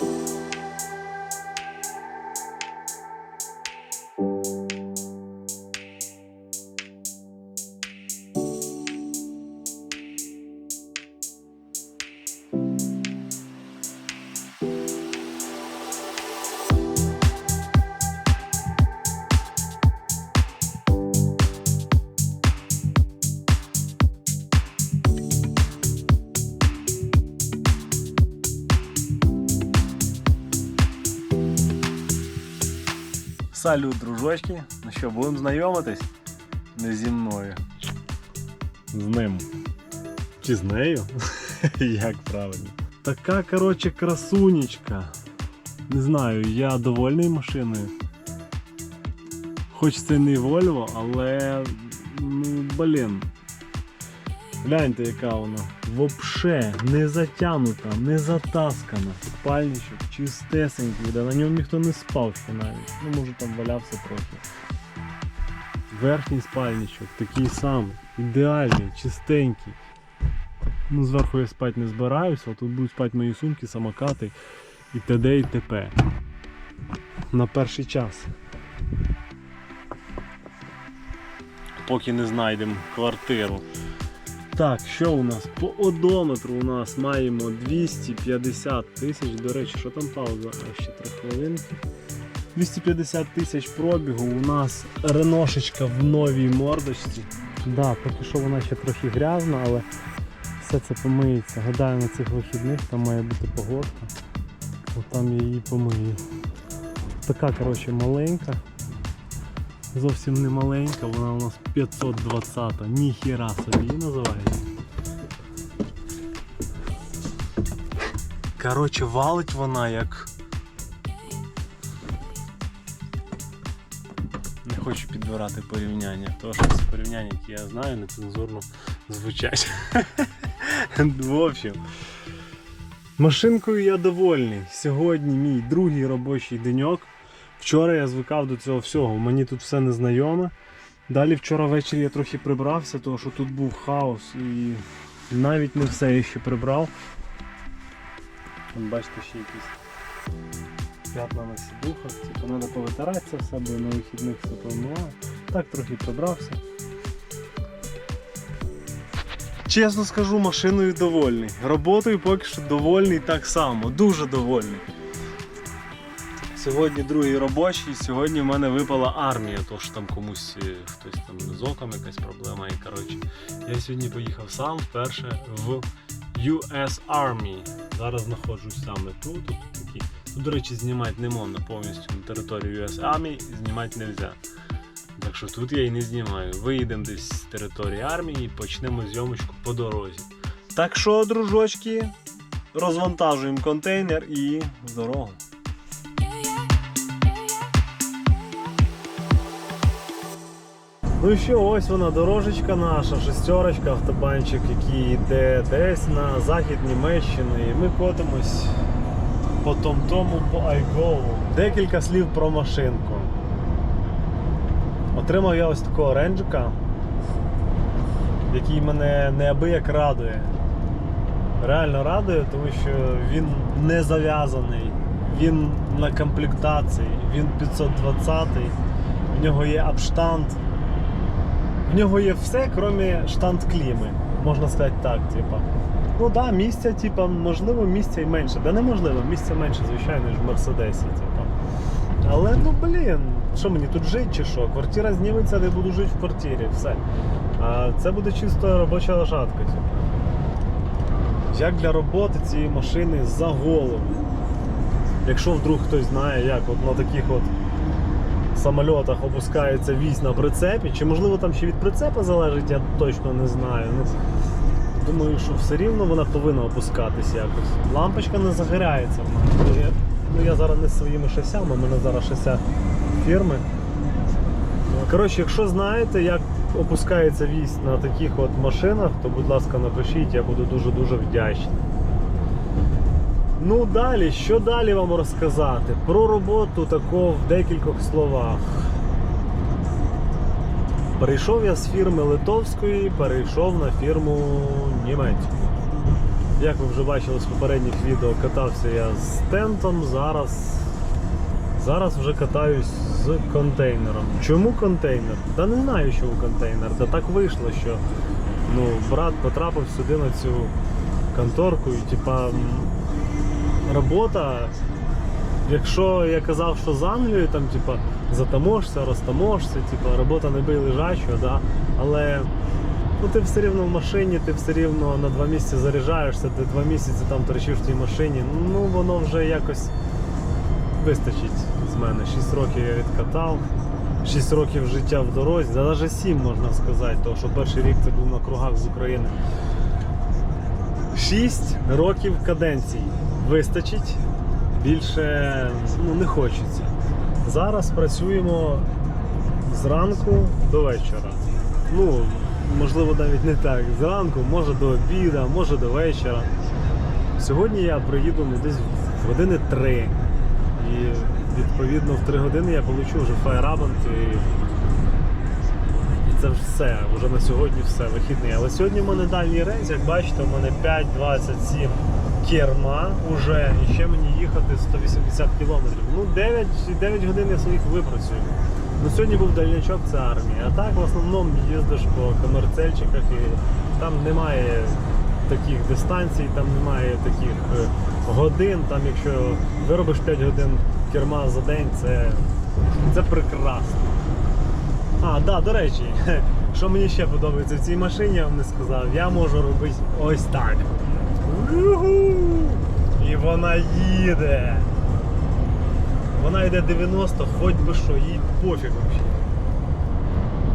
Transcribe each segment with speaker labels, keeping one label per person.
Speaker 1: Thank you. Салют, дружочки. Ну що, будемо знайомитись? Не зі мною. З ним. Чи з нею? Як правильно? Така, коротше, красунечка. Не знаю, я довольний машиною. Хоч це не Volvo, але. Ну, блін. Гляньте, яка вона. Вообще не затянута, не затаскана. Спальничок чистесенький, да на ньому ніхто не спав ще навіть. Ну, може там валявся трохи. Верхній спальничок такий самий, ідеальний, чистенький. Ну, зверху я спати не збираюся, а тут будуть спати мої сумки, самокати і т.д. і т.п. На перший час. Поки не знайдемо квартиру. Так, що у нас? По одометру у нас маємо 250 тисяч. До речі, що там пауза? А ще 3 хвилинки. 250 тисяч пробігу. У нас реношечка в новій мордочці. Да, поки що вона ще трохи грязна, але все це помиється. Гадаю, на цих вихідних там має бути погодка. От там я її помию. Така, коротше, маленька. Зовсім не маленька, вона у нас 520, ніхіра собі її називається. Коротше, валить вона як. Не хочу підбирати порівняння, тому що ці порівняння, які я знаю, нецензурно звучать. В общем, машинкою я довольний. Сьогодні мій другий робочий деньок. Вчора я звикав до цього всього, мені тут все незнайоме. Далі вчора ввечері я трохи прибрався, тому що тут був хаос і навіть не все я ще прибрав. Вон, Бачите, ще якісь п'ятна на сідухах, типу треба повитирати це все, бо на вихідних все помиваю. Так трохи прибрався. Чесно скажу, машиною довольний. Роботою поки що довольний так само, дуже довольний. Сьогодні другий робочий, сьогодні в мене випала армія, то що там комусь е, хтось там з оком якась проблема. І коротше, я сьогодні поїхав сам вперше в US Army. Зараз знаходжусь саме тут. тут такі. Тут, до речі, знімати не можна повністю на територію US Army, знімати не можна. Так що тут я і не знімаю. Виїдемо десь з території армії і почнемо зйомочку по дорозі. Так що, дружочки, розвантажуємо контейнер і в дорогу. Ну і що, ось вона дорожечка наша, шестерочка, автобанчик, який йде десь на захід Німеччини. І ми котимось по тому по Айгову. Декілька слів про машинку. Отримав я ось такого ренджика, який мене неабияк радує. Реально радує, тому що він не зав'язаний, він на комплектації, він 520 в нього є апштант. В нього є все, крім штант кліми. Можна сказати так, типа. Ну так, да, місця, типа, можливо, місця і менше. Да неможливо, місця менше, звичайно, ніж в Мерседесі, типа. Але ну блін, що мені тут жити чи що? Квартира зніметься, де буду жити в квартирі, все. А це буде чисто робоча лошадка. Як для роботи цієї машини за голову. Якщо вдруг хтось знає, як от на таких от самольотах опускається вісь на прицепі, чи можливо там ще від прицепа залежить, я точно не знаю. Ну, думаю, що все рівно вона повинна опускатись якось. Лампочка не загоряється. Ну, я, ну, я зараз не з своїми шасями, у мене зараз шася фірми. Коротше, якщо знаєте, як опускається вісь на таких от машинах, то будь ласка напишіть, я буду дуже-дуже вдячний. Ну далі, що далі вам розказати? Про роботу тако в декількох словах. Перейшов я з фірми литовської, перейшов на фірму німецьку. Як ви вже бачили з попередніх відео, катався я з тентом, зараз, зараз вже катаюсь з контейнером. Чому контейнер? Та не знаю, чому контейнер. Та так вийшло, що ну, брат потрапив сюди на цю конторку і типа робота. Якщо я казав, що з Англією, там, типа, затаможся, розтаможся, типа, робота не бий лежачого, да? але ну, ти все рівно в машині, ти все рівно на два місяці заряджаєшся, ти два місяці там торчиш в тій машині, ну воно вже якось вистачить з мене. 6 років я відкатав, 6 років життя в дорозі, та навіть 7 можна сказати, тому що перший рік це був на кругах з України. 6 років каденцій вистачить, більше ну, не хочеться. Зараз працюємо зранку до вечора. Ну, можливо, навіть не так. Зранку, може до обіду, може до вечора. Сьогодні я приїду ну, десь в години 3. І відповідно в 3 години я получу вже фаєрабанк і і це все, вже на сьогодні все, вихідний. Але сьогодні в мене дальній рейс, як бачите, у мене 5.27 керма уже, і ще мені їхати 180 кілометрів. Ну, 9, 9 годин я своїх випрацюю. Ну, сьогодні був дальнячок, це армія. А так в основному їздиш по комерцельчиках і там немає таких дистанцій, там немає таких е, годин. Там, якщо виробиш 5 годин керма за день, це, це прекрасно. А, да, до речі, що мені ще подобається в цій машині, я вам не сказав, я можу робити ось так. І вона їде. Вона йде 90, хоч би що, їй пофіг взагалі.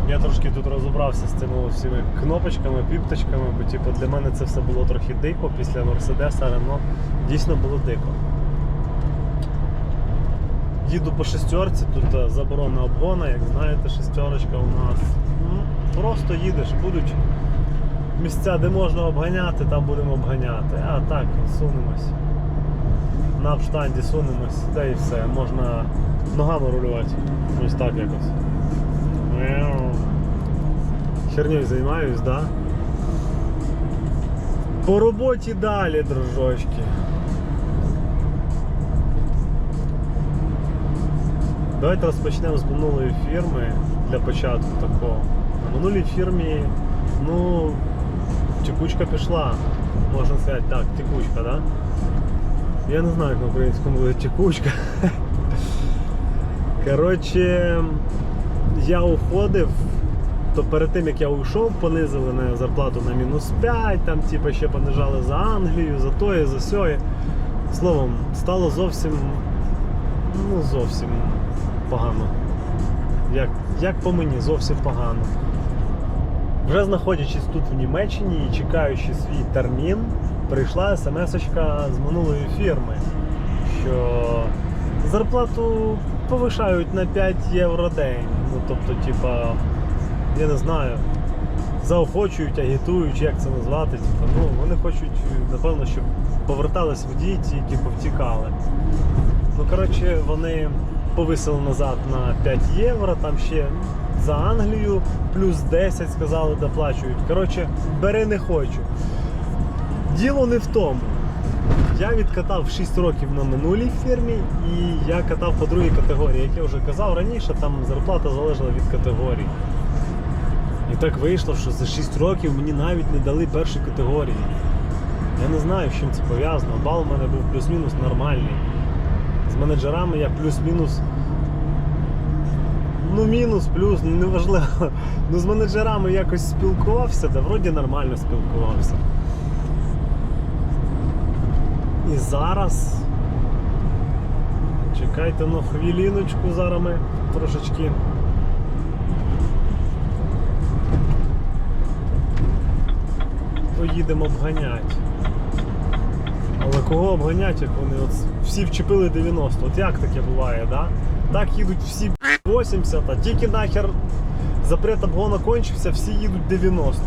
Speaker 1: Я трошки тут розібрався з цими всіми кнопочками, піпточками, бо типу, для мене це все було трохи дико після Мерседеса, Рено дійсно було дико. Їду по шестерці, тут е, заборона обгона, як знаєте, шестерочка у нас. Ну, Просто їдеш, будуть місця, де можна обганяти, там будемо обганяти. А так, сунемось. На обштанді сунемось, та і все. Можна ногами рулювати. Ось так якось. Хернею займаюсь, да? По роботі далі, дружочки. Давайте розпочнемо з минулої фірми для початку такого. На минулій фірмі, ну, текучка пішла. Можна сказати так, текучка, да? Я не знаю, як на українському буде текучка. Коротше, я уходив, то перед тим як я уйшов, понизили на зарплату на мінус 5, там типу, ще понижали за Англію, за тоє, за сьоє. Словом, стало зовсім, ну зовсім погано. Як, як по мені, зовсім погано. Вже знаходячись тут в Німеччині і чекаючи свій термін, прийшла смс-очка з минулої фірми, що зарплату повишають на 5 євро день. Ну тобто, типа, я не знаю, заохочують, агітують, як це назвати. Типа, ну, вони хочуть, напевно, щоб повертались водії, ті, які повтікали. Ну, коротше, вони повисили назад на 5 євро, там ще за Англію плюс 10 сказали, доплачують. Коротше, бери не хочу. Діло не в тому. Я відкатав 6 років на минулій фірмі і я катав по другій категорії. Як я вже казав раніше, там зарплата залежала від категорії. І так вийшло, що за 6 років мені навіть не дали першої категорії. Я не знаю, з чим це пов'язано. Бал у мене був плюс-мінус нормальний. Менеджерами я плюс-мінус. Ну, мінус, плюс, ну, неважливо. Ну, з менеджерами якось спілкувався, да вроді нормально спілкувався. І зараз. Чекайте ну хвиліночку, зараз ми трошечки. Поїдемо обганяти. Але кого обганять, як вони от всі вчепили 90. От як таке буває, да? Так їдуть всі 80, а тільки нахер запрет обгона кончився, всі їдуть 90.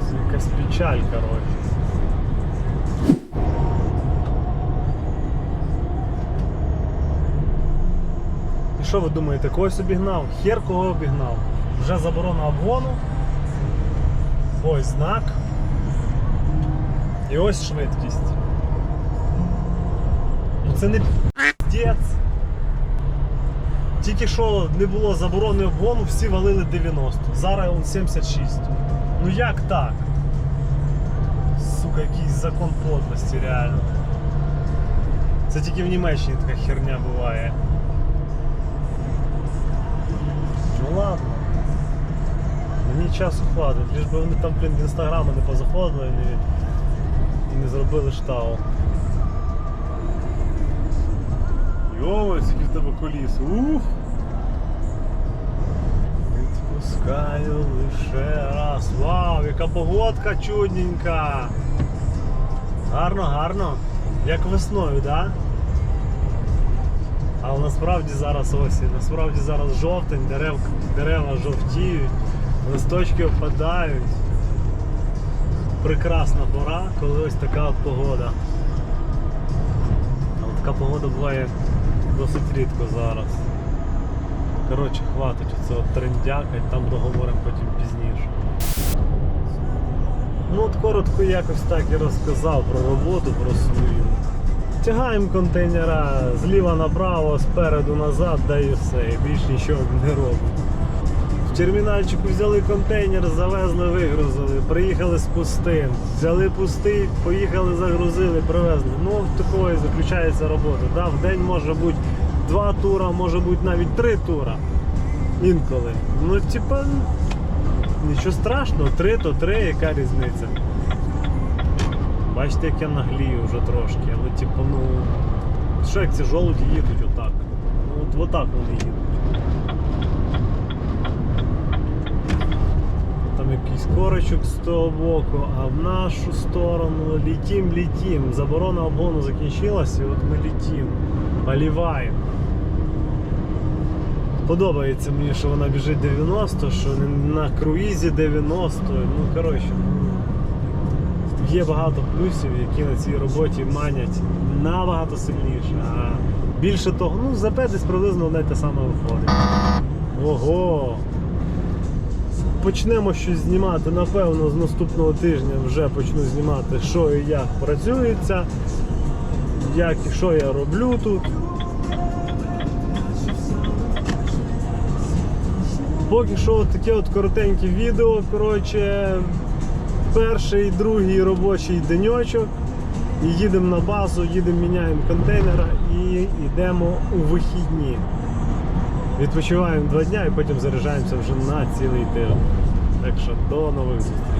Speaker 1: Це якась печаль, коротше. І що ви думаєте, когось обігнав? Хер кого обігнав? Вже заборона обгону. Ось знак. І ось швидкість. Ну це не піздець. Тільки що не було заборони обгону, всі валили 90. Зараз он 76. Ну як так? Сука, якийсь закон подлості, реально. Це тільки в Німеччині така херня буває. Ну ладно. Мені часу хватить, лиш би вони там, блін, в інстаграми не позаходили і не, зробили штау. Йо, скільки в тебе коліс. Ух! Відпускаю лише раз. Вау, яка погодка чудненька! Гарно, гарно. Як весною? Да? Але насправді зараз осінь, насправді зараз жовтень, дерев, дерева жовтіють, листочки опадають. Прекрасна пора, коли ось така погода. Але така погода буває досить рідко зараз. Коротше, хватить от трендяка, там договоримо потім пізніше. Ну от коротко якось так і розказав про роботу, про свою. Тягаємо контейнера зліва направо, спереду назад, да і все, і більш нічого не робимо. Термінальчику взяли контейнер, завезли, вигрузили, приїхали з пустим. Взяли пустий, поїхали, загрузили, привезли. Ну, в такої заключається робота. Да, в день може бути два тура, може бути навіть три тура. Інколи. Ну, типа, нічого страшного, три то три, яка різниця. Бачите, як я наглію вже трошки, але типу, ну. Що як ці жолуді їдуть отак? Ну от отак вони їдуть. Там якийсь корочок з того боку, а в нашу сторону літім, літім. Заборона обгону закінчилась і от ми літім. Поліваємо. Подобається мені, що вона біжить 90, що на круїзі 90. Ну, коротше, є багато плюсів, які на цій роботі манять набагато сильніше. А більше того, ну ЗП десь приблизно одне те саме виходить. Ого! Почнемо щось знімати, напевно, з наступного тижня вже почну знімати, що і як працюється, як і що я роблю тут. Поки що таке от коротеньке відео. Коротше, перший, другий робочий деньочок. І їдемо на базу, їдемо, міняємо контейнера і йдемо у вихідні. Відпочиваємо два дня і потім заряджаємося вже на цілий тиждень. Так що до нових зустрічей.